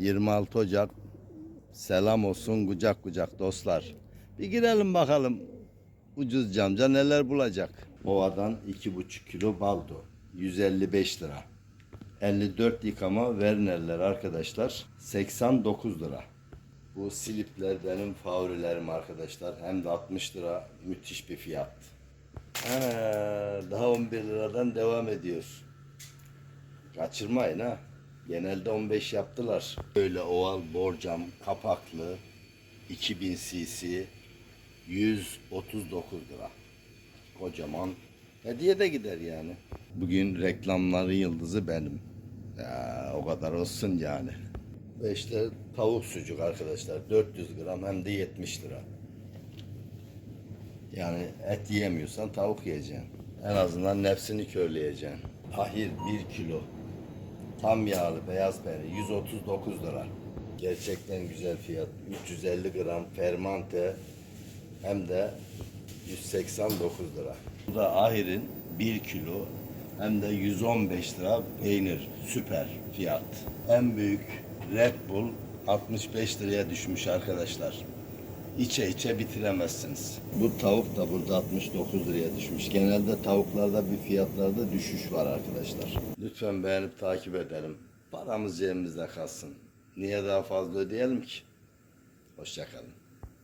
26 Ocak selam olsun kucak kucak dostlar. Bir girelim bakalım ucuz camca neler bulacak. Ovadan 2,5 kilo baldo 155 lira. 54 yıkama Werner'ler arkadaşlar 89 lira. Bu slipler benim favorilerim arkadaşlar. Hem de 60 lira müthiş bir fiyat. Ana, daha 11 liradan devam ediyor. Kaçırmayın ha. Genelde 15 yaptılar. Böyle oval borcam kapaklı 2000 cc 139 lira. Kocaman. Hediye de gider yani. Bugün reklamları yıldızı benim. Ya, o kadar olsun yani. Ve işte tavuk sucuk arkadaşlar. 400 gram hem de 70 lira. Yani et yiyemiyorsan tavuk yiyeceksin. En azından nefsini körleyeceksin. Ahir 1 kilo. Tam yağlı beyaz peynir 139 lira. Gerçekten güzel fiyat. 350 gram fermante hem de 189 lira. Bu da Ahir'in 1 kilo hem de 115 lira peynir. Süper fiyat. En büyük Red Bull 65 liraya düşmüş arkadaşlar. İçe içe bitiremezsiniz. Bu tavuk da burada 69 liraya düşmüş. Genelde tavuklarda bir fiyatlarda düşüş var arkadaşlar. Lütfen beğenip takip edelim. Paramız cebimizde kalsın. Niye daha fazla ödeyelim ki? Hoşçakalın.